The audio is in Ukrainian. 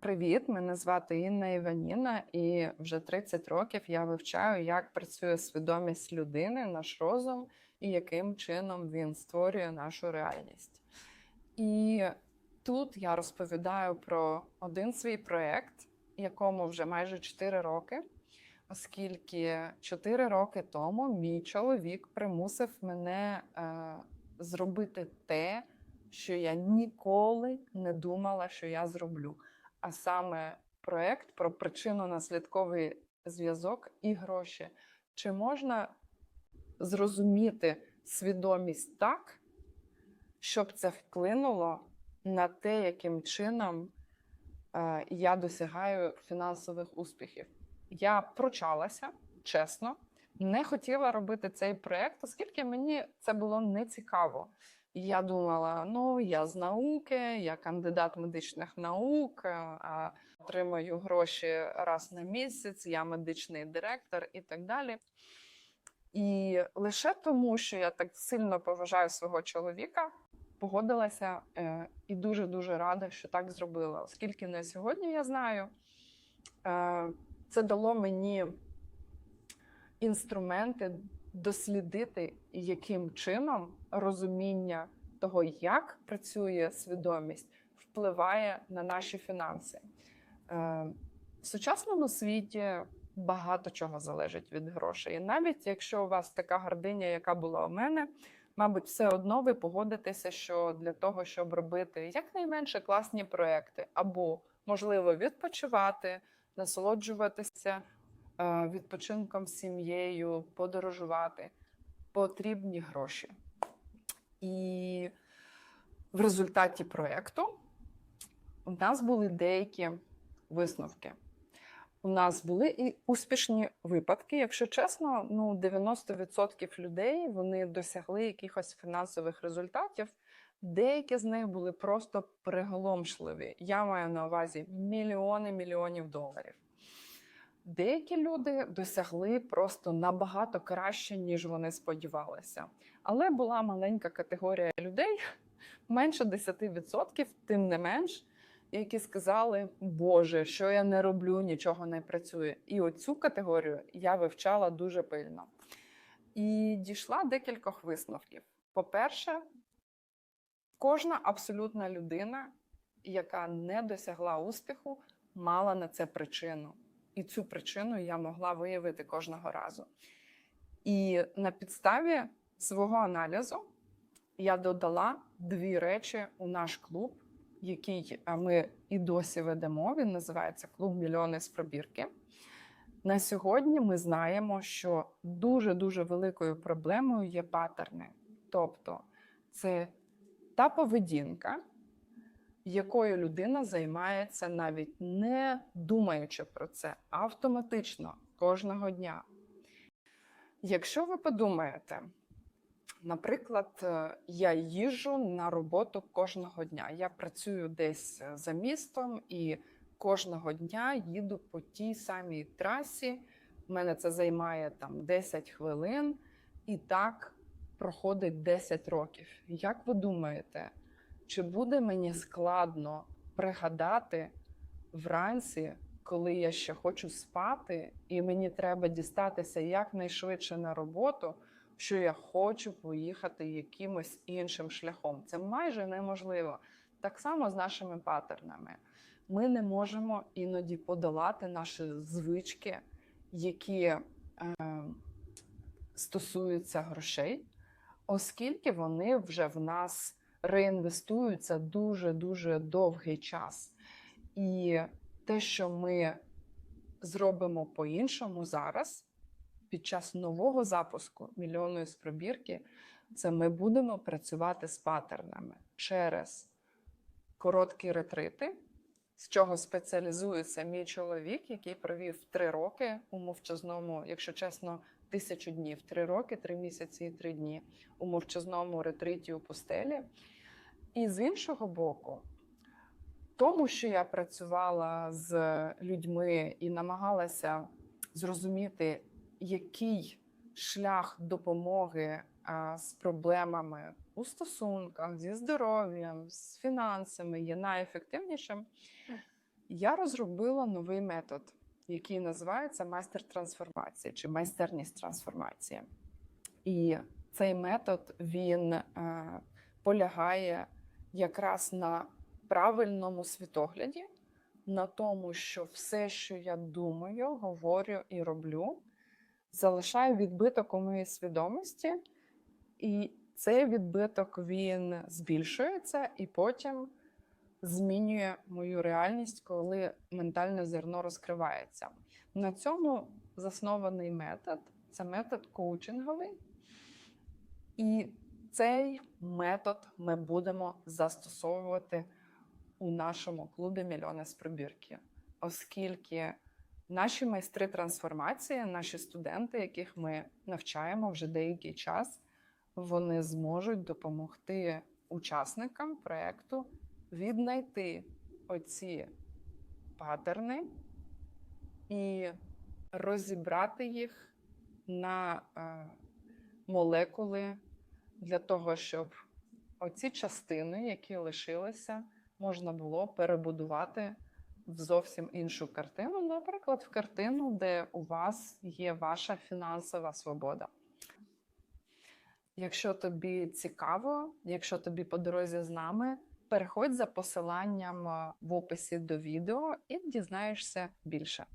Привіт, мене звати Інна Іваніна, і вже 30 років я вивчаю, як працює свідомість людини, наш розум і яким чином він створює нашу реальність. І тут я розповідаю про один свій проєкт, якому вже майже 4 роки, оскільки 4 роки тому мій чоловік примусив мене е, зробити те, що я ніколи не думала, що я зроблю а саме проект про причинно-наслідковий зв'язок і гроші. Чи можна зрозуміти свідомість так, щоб це вплинуло на те, яким чином е, я досягаю фінансових успіхів? Я пручалася, чесно, не хотіла робити цей проект, оскільки мені це було не цікаво. І Я думала, ну я з науки, я кандидат медичних наук, е, а отримаю гроші раз на місяць, я медичний директор і так далі. І лише тому, що я так сильно поважаю свого чоловіка, погодилася е, і дуже дуже рада, що так зробила. Оскільки на сьогодні я знаю, е, це дало мені інструменти дослідити, яким чином розуміння того, як працює свідомість, впливає на наші фінанси. Е, В сучасному світі багато чого залежить від грошей. І навіть якщо у вас така гординя, яка була у мене, мабуть, все одно ви погодитеся, що для того, щоб робити якнайменше класні проекти, або можливо відпочивати, насолоджуватися відпочинком з сім'єю, подорожувати, потрібні гроші. І в результаті проєкту у нас були деякі висновки. У нас були і успішні випадки. Якщо чесно, ну 90% людей вони досягли якихось фінансових результатів. Деякі з них були просто приголомшливі. Я маю на увазі мільйони мільйонів доларів. Деякі люди досягли просто набагато краще, ніж вони сподівалися. Але була маленька категорія людей, менше 10%, тим не менш, які сказали, Боже, що я не роблю, нічого не працює. І оцю категорію я вивчала дуже пильно. І дійшла декількох висновків. По-перше, кожна абсолютна людина, яка не досягла успіху, мала на це причину. І цю причину я могла виявити кожного разу. І на підставі свого аналізу я додала дві речі у наш клуб, який ми і досі ведемо. Він називається Клуб Мільйони з пробірки. На сьогодні ми знаємо, що дуже-дуже великою проблемою є паттерни. Тобто, це та поведінка, якою людина займається, навіть не думаючи про це автоматично кожного дня. Якщо ви подумаєте, наприклад, е, я їжджу на роботу кожного дня. Я працюю десь е, за містом і кожного дня їду по тій самій трасі. У мене це займає там 10 хвилин, і так проходить 10 років. Як ви думаєте, чи буде мені складно пригадати вранці, коли я ще хочу спати, і мені треба дістатися якнайшвидше на роботу, що я хочу поїхати якимось іншим шляхом? Це майже неможливо. Так само з нашими паттернами. Ми не можемо іноді подолати наші звички, які е, стосуються грошей, оскільки вони вже в нас реінвестуються дуже дуже довгий час. І те, що ми зробимо по-іншому зараз, під час нового запуску мільйонної з пробірки, це ми будемо працювати з паттернами через короткі ретрити, з чого спеціалізується мій чоловік, який провів три роки у мовчазному, якщо чесно, тисячу днів, три роки, три місяці і три дні у мовчазному ретриті у пустелі. І з іншого боку, тому що я працювала з людьми і намагалася зрозуміти, який шлях допомоги з проблемами у стосунках, зі здоров'ям, з фінансами є найефективнішим. Я розробила новий метод, який називається майстер трансформації чи майстерність трансформації. І цей метод він е, полягає якраз на правильному світогляді, на тому, що все, що я думаю, говорю і роблю, залишає відбиток у моїй свідомості, і цей відбиток він збільшується і потім змінює мою реальність, коли ментальне зерно розкривається. На цьому заснований метод це метод коучинговий. І цей метод ми будемо застосовувати у нашому клубі Мільйони з пробірки, оскільки наші майстри трансформації, наші студенти, яких ми навчаємо вже деякий час, вони зможуть допомогти учасникам проєкту віднайти оці патерни і розібрати їх на е, молекули для того, щоб оці частини, які лишилися, можна було перебудувати в зовсім іншу картину, наприклад, в картину, де у вас є ваша фінансова свобода. Якщо тобі цікаво, якщо тобі по дорозі з нами, переходь за посиланням е, в описі до відео і дізнаєшся більше.